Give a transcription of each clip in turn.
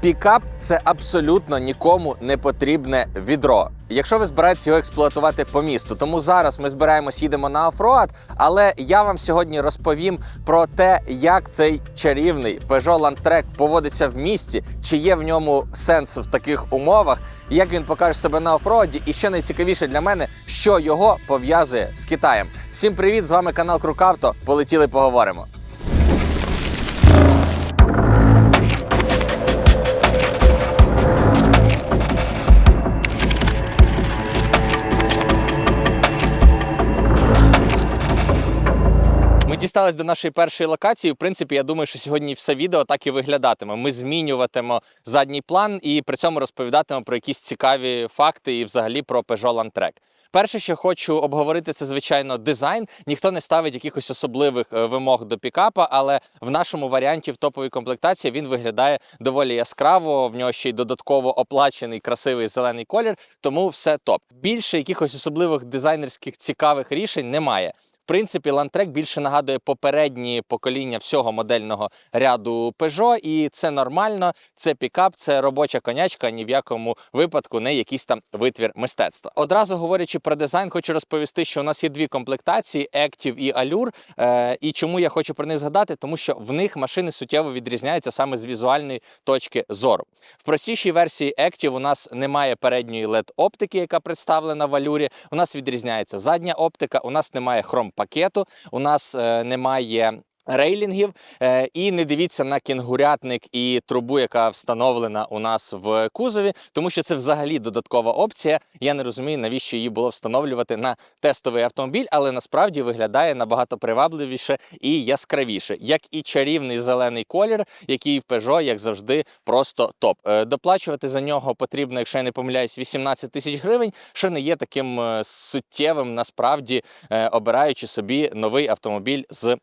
Пікап це абсолютно нікому не потрібне відро. Якщо ви збираєтесь його експлуатувати по місту, тому зараз ми збираємось, їдемо на офроад. Але я вам сьогодні розповім про те, як цей чарівний Peugeot Landtrek поводиться в місті, чи є в ньому сенс в таких умовах, як він покаже себе на офроаді, і ще найцікавіше для мене, що його пов'язує з Китаєм. Всім привіт! З вами канал Крукавто. Полетіли, поговоримо. Дістались до нашої першої локації. В принципі, я думаю, що сьогодні все відео так і виглядатиме. Ми змінюватимемо задній план і при цьому розповідатимемо про якісь цікаві факти і взагалі про Peugeot Landtrek. Перше, що хочу обговорити, це звичайно дизайн. Ніхто не ставить якихось особливих е, вимог до пікапа, але в нашому варіанті в топовій комплектації він виглядає доволі яскраво. В нього ще й додатково оплачений красивий зелений колір, тому все топ. Більше якихось особливих дизайнерських цікавих рішень немає. Принципі, Landtrek більше нагадує попередні покоління всього модельного ряду Peugeot, і це нормально. Це пікап, це робоча конячка, ні в якому випадку не якийсь там витвір мистецтва. Одразу говорячи про дизайн, хочу розповісти, що у нас є дві комплектації: Active і Allure. Е, і чому я хочу про них згадати? Тому що в них машини суттєво відрізняються саме з візуальної точки зору. В простішій версії Active у нас немає передньої led оптики, яка представлена в Allure. У нас відрізняється задня оптика, у нас немає хром пакету, у нас е, немає. Рейлінгів е, і не дивіться на кінгурятник і трубу, яка встановлена у нас в кузові, тому що це взагалі додаткова опція. Я не розумію, навіщо її було встановлювати на тестовий автомобіль, але насправді виглядає набагато привабливіше і яскравіше, як і чарівний зелений колір, який в Peugeot, як завжди, просто топ. Е, Доплачувати за нього потрібно, якщо я не помиляюсь, 18 тисяч гривень, що не є таким е, суттєвим, насправді обираючи собі новий автомобіль з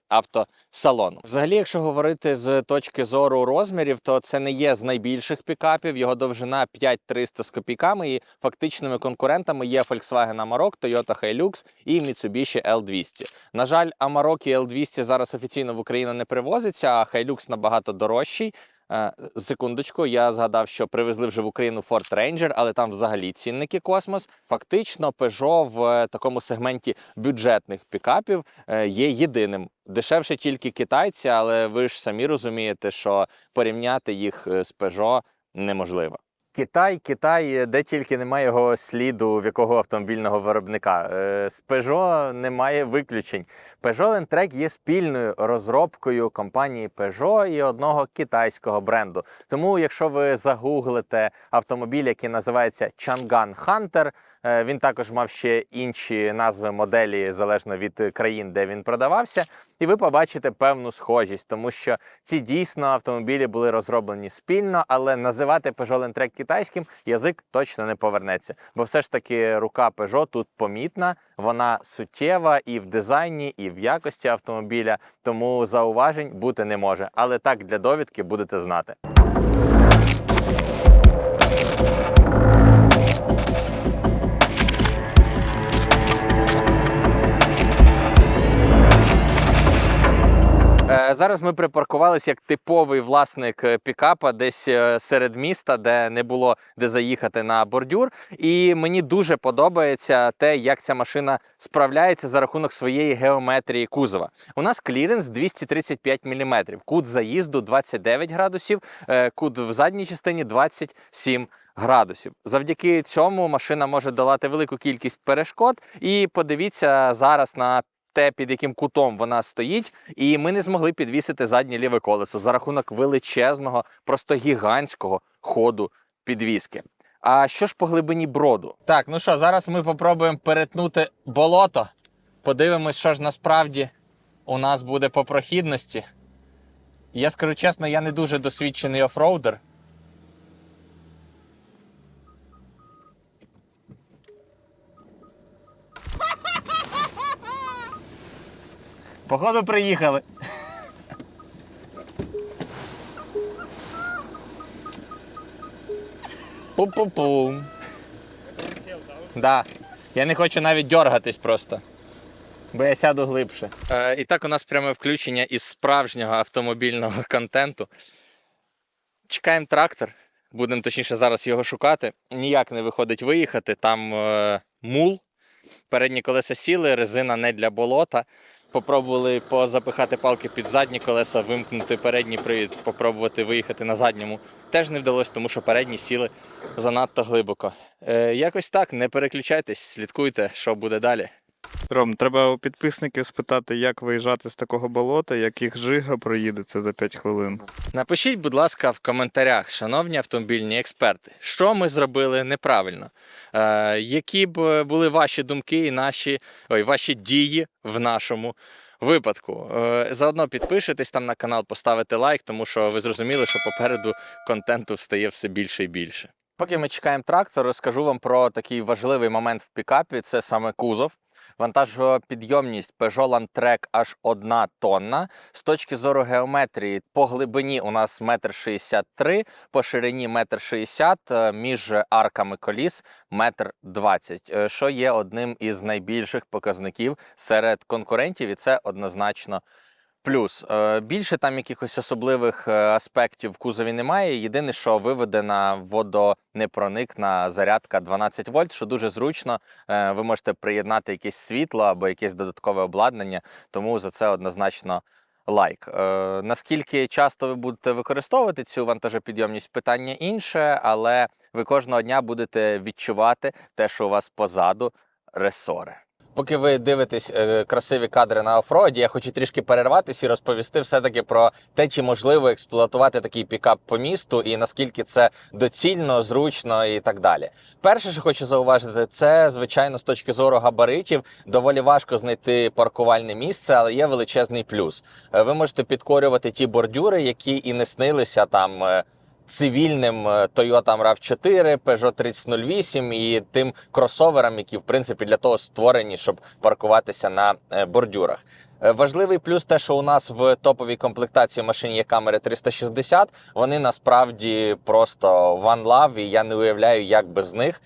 автосалону. Взагалі, якщо говорити з точки зору розмірів, то це не є з найбільших пікапів. Його довжина 5300 з копійками. І фактичними конкурентами є Volkswagen Amarok, Toyota Hilux і Mitsubishi L200. На жаль, Amarok і L200 зараз офіційно в Україну не привозиться, а Hilux набагато дорожчий. Е, Секундочку, я згадав, що привезли вже в Україну Ford Ranger, але там взагалі цінники космос. Фактично, Peugeot в е, такому сегменті бюджетних пікапів е, є єдиним. Дешевше тільки китайці, але ви ж самі розумієте, що порівняти їх з Peugeot неможливо. Китай, Китай, де тільки немає його сліду в якого автомобільного виробника. Е, З Peugeot немає виключень. Peugeot Landtrek є спільною розробкою компанії Peugeot і одного китайського бренду. Тому, якщо ви загуглите автомобіль, який називається Chang'an Hunter, е, він також мав ще інші назви моделі залежно від країн, де він продавався, і ви побачите певну схожість, тому що ці дійсно автомобілі були розроблені спільно, але називати Peugeot Landtrek китайським язик точно не повернеться. Бо все ж таки рука Peugeot тут помітна, вона суттєва і в дизайні, і в якості автомобіля, тому зауважень бути не може. Але так для довідки будете знати. Зараз ми припаркувалися як типовий власник е, пікапа, десь е, серед міста, де не було де заїхати на бордюр. І мені дуже подобається те, як ця машина справляється за рахунок своєї геометрії кузова. У нас кліренс 235 мм, кут заїзду 29 градусів, е, кут в задній частині 27 градусів. Завдяки цьому машина може долати велику кількість перешкод. І подивіться зараз на те, під яким кутом вона стоїть, і ми не змогли підвісити заднє ліве колесо за рахунок величезного, просто гігантського ходу підвіски. А що ж по глибині броду? Так, ну що, зараз ми попробуємо перетнути болото. Подивимось, що ж насправді у нас буде по прохідності. Я скажу чесно, я не дуже досвідчений офроудер. Походу, приїхали. Пу-пу-пу. Да. Я не хочу навіть дергатись просто. Бо я сяду глибше. Е, і так у нас пряме включення із справжнього автомобільного контенту. Чекаємо трактор. Будемо точніше зараз його шукати. Ніяк не виходить виїхати. Там е, мул, передні колеса сіли, резина не для болота. Попробували позапихати палки під задні колеса, вимкнути передній привід, попробувати виїхати на задньому. Теж не вдалося, тому що передні сіли занадто глибоко. Е, якось так, не переключайтесь, слідкуйте, що буде далі. Ром, треба у підписників спитати, як виїжджати з такого болота, як їх жига проїдеться за 5 хвилин. Напишіть, будь ласка, в коментарях, шановні автомобільні експерти, що ми зробили неправильно, е, які б були ваші думки і наші ой, ваші дії в нашому випадку. Е, заодно підпишитесь там на канал, поставите лайк, тому що ви зрозуміли, що попереду контенту встає все більше і більше. Поки ми чекаємо трактор, розкажу вам про такий важливий момент в пікапі це саме кузов. Вантажопідйомність Peugeot Landtrek аж 1 тонна. З точки зору геометрії, по глибині у нас 1,63 м, по ширині 1,60 м, між арками коліс 1,20 м, що є одним із найбільших показників серед конкурентів, і це однозначно. Плюс Е, більше там якихось особливих е, аспектів в кузові немає. Єдине, що виведена водонепроникна зарядка 12 вольт, що дуже зручно. Е, Ви можете приєднати якесь світло або якесь додаткове обладнання, тому за це однозначно лайк. Наскільки часто ви будете використовувати цю вантажопідйомність, питання інше, але ви кожного дня будете відчувати те, що у вас позаду ресори. Поки ви дивитесь е, красиві кадри на офроді, я хочу трішки перерватися і розповісти все-таки про те, чи можливо експлуатувати такий пікап по місту і наскільки це доцільно, зручно і так далі. Перше, що хочу зауважити, це звичайно з точки зору габаритів доволі важко знайти паркувальне місце, але є величезний плюс. Е, Ви можете підкорювати ті бордюри, які і не снилися там. Цивільним е, Toyota RAV4, Peugeot 3008 і тим кросоверам, які в принципі для того створені, щоб паркуватися на е, бордюрах. Е, Важливий плюс те, що у нас в топовій комплектації машин є камери 360. Вони насправді просто one love, і я не уявляю, як без них.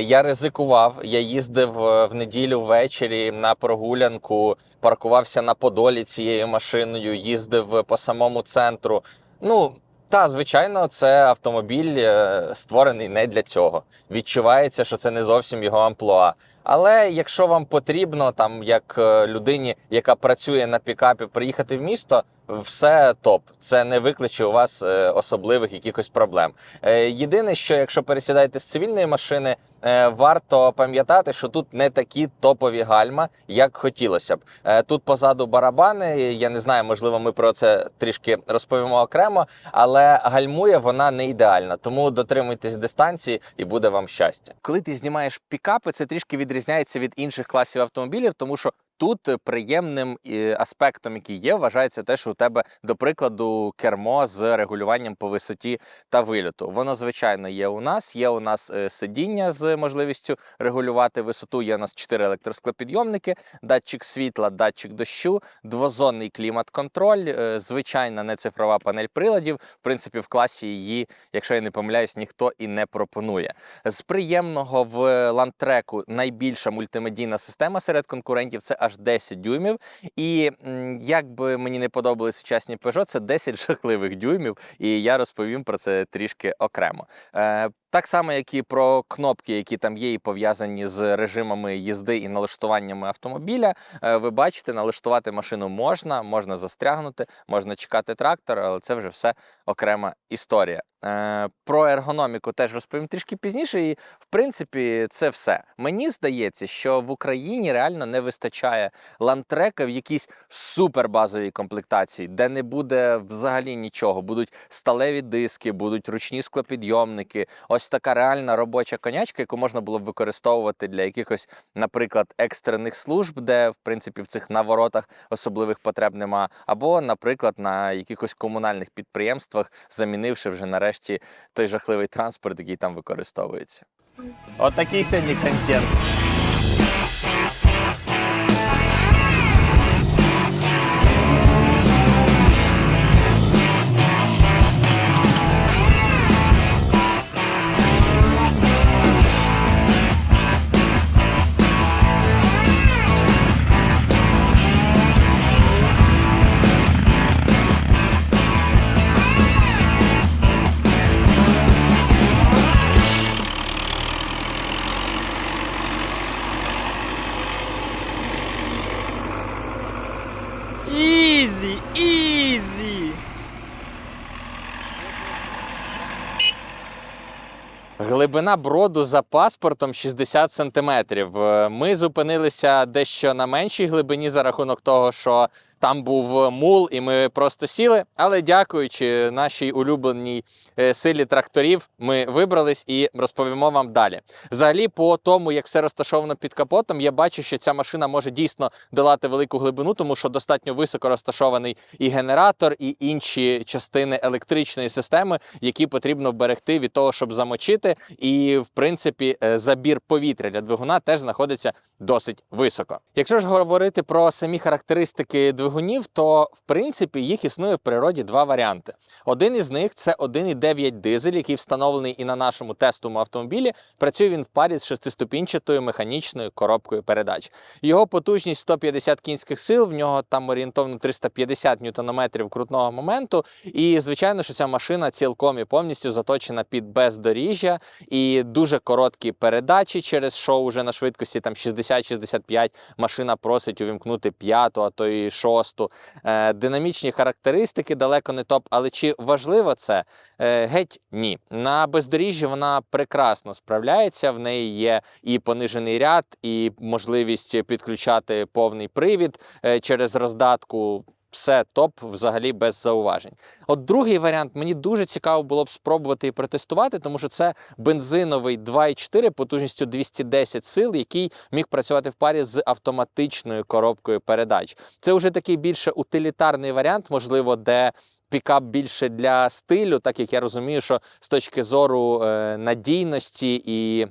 Я ризикував. Я їздив в неділю ввечері на прогулянку, паркувався на Подолі цією машиною, їздив по самому центру. Ну та, звичайно, це автомобіль е, створений не для цього. Відчувається, що це не зовсім його амплуа. Але якщо вам потрібно, там як е, людині, яка працює на пікапі, приїхати в місто, все топ. Це не викличе у вас е, особливих якихось проблем. Е, Єдине, що якщо пересідаєте з цивільної машини, е, варто пам'ятати, що тут не такі топові гальма, як хотілося б. Тут позаду барабани. Я не знаю, можливо, ми про це трішки розповімо окремо, але гальмує вона не ідеальна. Тому дотримуйтесь дистанції і буде вам щастя. Коли ти знімаєш пікапи, це трішки відрізняється від інших класів автомобілів, тому що. Тут е, приємним е, аспектом, який є, вважається те, що у тебе, до прикладу, кермо з регулюванням по висоті та вильоту. Воно, звичайно, є у нас. Є у нас е, сидіння з можливістю регулювати висоту. Є у нас чотири електросклопідйомники, датчик світла, датчик дощу, двозонний клімат-контроль, звичайна нецифрова панель приладів. В принципі, в класі її, якщо я не помиляюсь, ніхто і не пропонує. З приємного в ландтреку найбільша мультимедійна система серед конкурентів це аж 10 дюймів. І як би мені не подобались сучасні Peugeot, це 10 жахливих дюймів, і я розповім про це трішки окремо. Так само, як і про кнопки, які там є, і пов'язані з режимами їзди і налаштуваннями автомобіля. Е, ви бачите, налаштувати машину можна, можна застрягнути, можна чекати трактор, але це вже все окрема історія. Е, Про ергономіку теж розповім трішки пізніше, і в принципі це все. Мені здається, що в Україні реально не вистачає лантрека в якійсь супербазовій комплектації, де не буде взагалі нічого. Будуть сталеві диски, будуть ручні склопідйомники. Ось така реальна робоча конячка, яку можна було б використовувати для якихось, наприклад, екстрених служб, де в принципі в цих наворотах особливих потреб нема, або, наприклад, на якихось комунальних підприємствах, замінивши вже нарешті той жахливий транспорт, який там використовується. От такий сьогодні контент. Глибина броду за паспортом 60 сантиметрів. Е, Ми зупинилися дещо на меншій глибині за рахунок того, що там був мул, і ми просто сіли. Але дякуючи нашій улюбленій е, силі тракторів, ми вибрались і розповімо вам далі. Взагалі, по тому, як все розташовано під капотом, я бачу, що ця машина може дійсно долати велику глибину, тому що достатньо високо розташований і генератор, і інші частини електричної системи, які потрібно вберегти від того, щоб замочити. І в принципі, е, забір повітря для двигуна теж знаходиться досить високо. Якщо ж говорити про самі характеристики двигунів, то в принципі їх існує в природі два варіанти. Один із них це 1,9 дизель, який встановлений і на нашому тестовому автомобілі. Працює він в парі з шестиступінчатою механічною коробкою передач. Його потужність 150 кінських сил, в нього там орієнтовно 350 ньютонометрів крутного моменту. І звичайно, що ця машина цілком і повністю заточена під бездоріжжя і дуже короткі передачі, через що уже на швидкості там 60-65 машина просить увімкнути п'яту, а то і шосту. Е, динамічні характеристики далеко не топ, але чи важливо це? Е, геть ні. На бездоріжжі вона прекрасно справляється. В неї є і понижений ряд, і можливість підключати повний привід е, через роздатку. Все топ, взагалі без зауважень. От другий варіант мені дуже цікаво було б спробувати і протестувати, тому що це бензиновий 2,4 потужністю 210 сил, який міг працювати в парі з автоматичною коробкою передач. Це вже такий більше утилітарний варіант, можливо, де пікап більше для стилю, так як я розумію, що з точки зору е, надійності і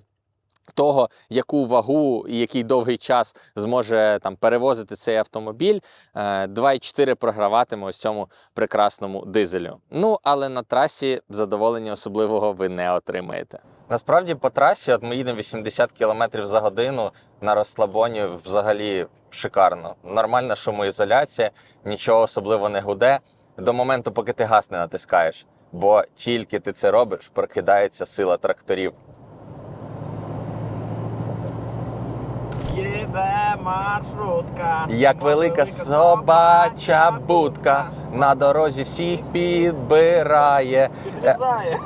того, яку вагу і який довгий час зможе там перевозити цей автомобіль, е, 2,4 програватиме ось цьому прекрасному дизелю. Ну але на трасі задоволення особливого ви не отримаєте. Насправді по трасі, от ми їдемо 80 км за годину на розслабоні, взагалі шикарно. Нормальна шумоізоляція, нічого особливо не гуде до моменту, поки ти газ не натискаєш. Бо тільки ти це робиш, прокидається сила тракторів. Їде маршрутка. Як велика собача будка на дорозі всіх підбирає. Е, Підрізає.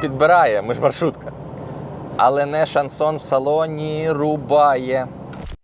Підбирає, ми ж маршрутка. Але не шансон в салоні рубає.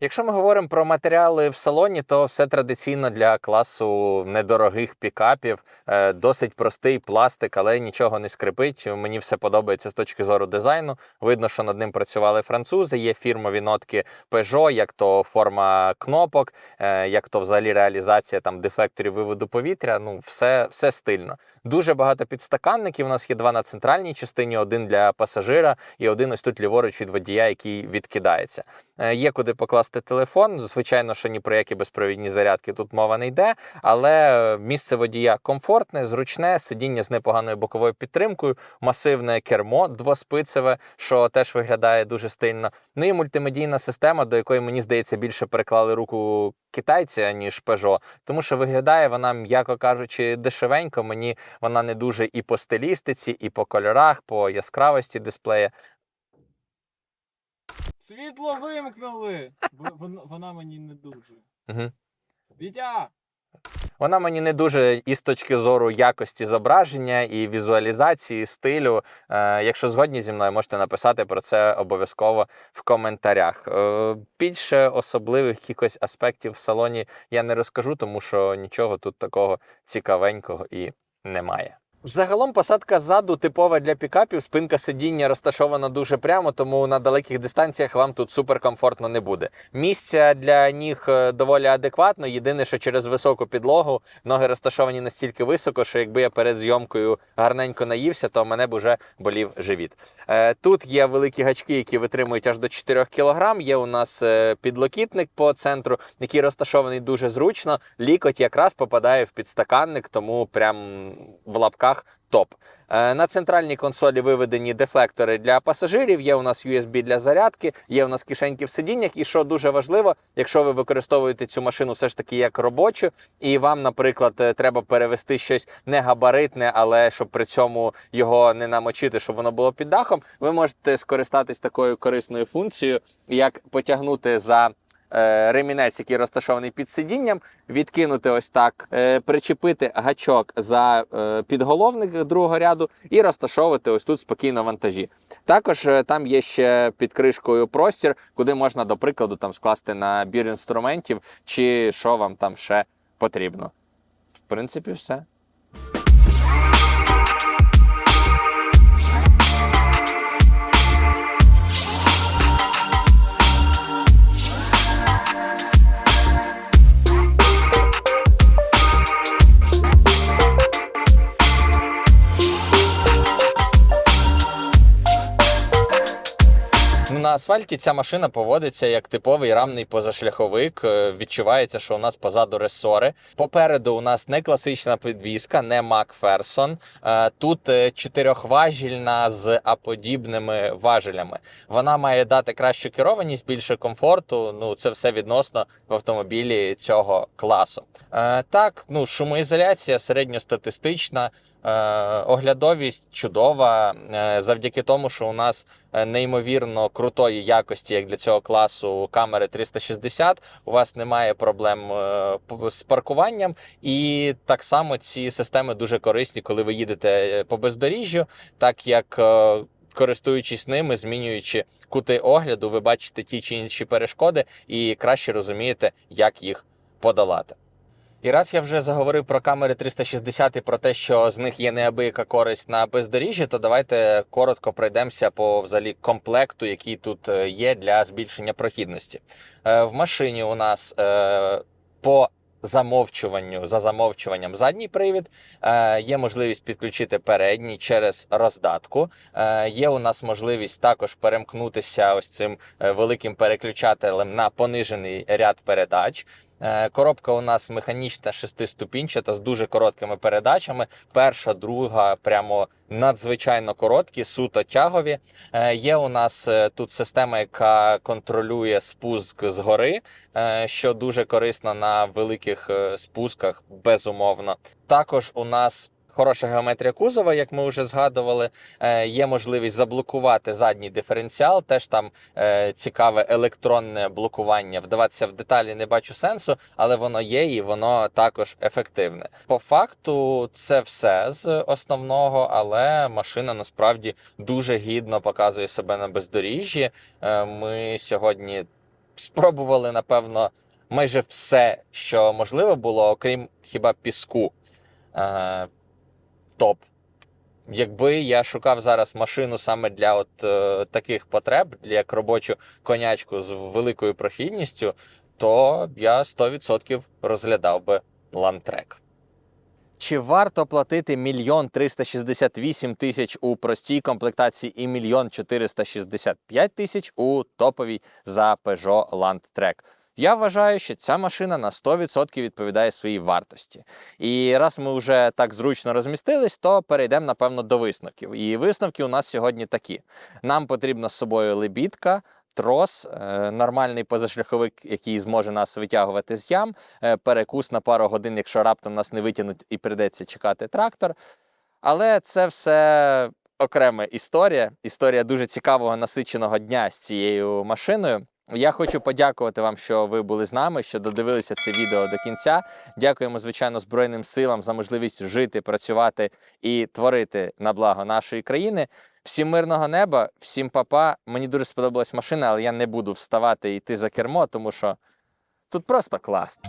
Якщо ми говоримо про матеріали в салоні, то все традиційно для класу недорогих пікапів. Е, Досить простий пластик, але нічого не скрипить. Мені все подобається з точки зору дизайну. Видно, що над ним працювали французи. Є фірмові нотки Peugeot, як то форма кнопок, е, як то взагалі реалізація там дефлекторів виводу повітря. Ну, все, все стильно. Дуже багато підстаканників. У нас є два на центральній частині, один для пасажира і один ось тут ліворуч від водія, який відкидається. Е, Є куди покласти телефон. Звичайно, що ні про які безпровідні зарядки тут мова не йде, але е, місце водія комфортне, зручне, сидіння з непоганою боковою підтримкою, масивне кермо двоспицеве, що теж виглядає дуже стильно. Ну і мультимедійна система, до якої мені здається більше переклали руку китайці, аніж Peugeot, тому що виглядає вона, м'яко кажучи, дешевенько. Мені вона не дуже і по стилістиці, і по кольорах, по яскравості дисплея. Світло вимкнули. Вона мені не дуже. Угу. Вітя! Вона мені не дуже і з точки зору якості зображення і візуалізації стилю. Е, якщо згодні зі мною, можете написати про це обов'язково в коментарях. Е, більше особливих якихось аспектів в салоні я не розкажу, тому що нічого тут такого цікавенького і немає. Загалом посадка ззаду типова для пікапів. Спинка сидіння розташована дуже прямо, тому на далеких дистанціях вам тут суперкомфортно не буде. Місця для ніг е, доволі адекватно. Єдине, що через високу підлогу ноги розташовані настільки високо, що якби я перед зйомкою гарненько наївся, то мене б уже болів живіт. Е, Тут є великі гачки, які витримують аж до 4 кг. Є у нас е, підлокітник по центру, який розташований дуже зручно. Лікоть якраз попадає в підстаканник, тому прям в лапках топ. Е, На центральній консолі виведені дефлектори для пасажирів. Є у нас USB для зарядки, є у нас кишеньки в сидіннях. І що дуже важливо, якщо ви використовуєте цю машину все ж таки як робочу, і вам, наприклад, е, треба перевести щось не габаритне, але щоб при цьому його не намочити, щоб воно було під дахом, ви можете скористатись такою корисною функцією, як потягнути за ремінець, який розташований під сидінням, відкинути ось так, е, причепити гачок за е, підголовник другого ряду і розташовувати ось тут спокійно вантажі. Також е, там є ще під кришкою простір, куди можна, до прикладу, там скласти набір інструментів чи що вам там ще потрібно. В принципі, все. Асфальті ця машина поводиться як типовий рамний позашляховик. Е, Відчувається, що у нас позаду ресори. Попереду у нас не класична підвізка, не Макферсон. Е, Тут е, чотирьохважільна з аподібними важелями. Вона має дати кращу керованість, більше комфорту. Ну це все відносно в автомобілі цього класу. Так, ну шумоізоляція середньостатистична. Е, Оглядовість чудова е, завдяки тому, що у нас е, неймовірно крутої якості, як для цього класу камери 360. У вас немає проблем з паркуванням, і так само ці системи дуже корисні, коли ви їдете по бездоріжжю, так як. Користуючись ними, змінюючи кути огляду, ви бачите ті чи інші перешкоди і краще розумієте, як їх подолати. І раз я вже заговорив про камери 360 і про те, що з них є неабияка користь на бездоріжжі, то давайте коротко пройдемося по взагалі комплекту, який тут е, є для збільшення прохідності. Е, В машині у нас е, по замовчуванню за замовчуванням задній привід. Є можливість підключити передній через роздатку. Є у нас можливість також перемкнутися ось цим великим переключателем на понижений ряд передач. Е, Коробка у нас механічна шестиступінчата з дуже короткими передачами. Перша, друга, прямо надзвичайно короткі, суто тягові. Е, Є у нас е, тут система, яка контролює спуск згори, гори, що дуже корисно на великих спусках, безумовно. Також у нас. Хороша геометрія кузова, як ми вже згадували, Е, є можливість заблокувати задній диференціал. Теж там е, цікаве електронне блокування. Вдаватися в деталі не бачу сенсу, але воно є і воно також ефективне. По факту, це все з основного, але машина насправді дуже гідно показує себе на бездоріжжі. Е, ми сьогодні спробували, напевно, майже все, що можливо було, окрім хіба піску. Топ. Якби я шукав зараз машину саме для от е, таких потреб, як робочу конячку з великою прохідністю, то я 100% розглядав би лантрек. Чи варто платити мільйон 368 тисяч у простій комплектації і мільйон 465 тисяч у топовій за Peugeot Landtrek? Я вважаю, що ця машина на 100% відповідає своїй вартості. І раз ми вже так зручно розмістились, то перейдемо напевно до висновків. І висновки у нас сьогодні такі: нам потрібна з собою лебідка. Трос, е, нормальний позашляховик, який зможе нас витягувати з ям, е, перекус на пару годин, якщо раптом нас не витягнуть і прийдеться чекати трактор. Але це все окрема історія. Історія дуже цікавого насиченого дня з цією машиною. Я хочу подякувати вам, що ви були з нами, що додивилися це відео до кінця. Дякуємо, звичайно, Збройним силам за можливість жити, працювати і творити на благо нашої країни. Всім мирного неба, всім папа. Мені дуже сподобалась машина, але я не буду вставати і йти за кермо, тому що тут просто класно.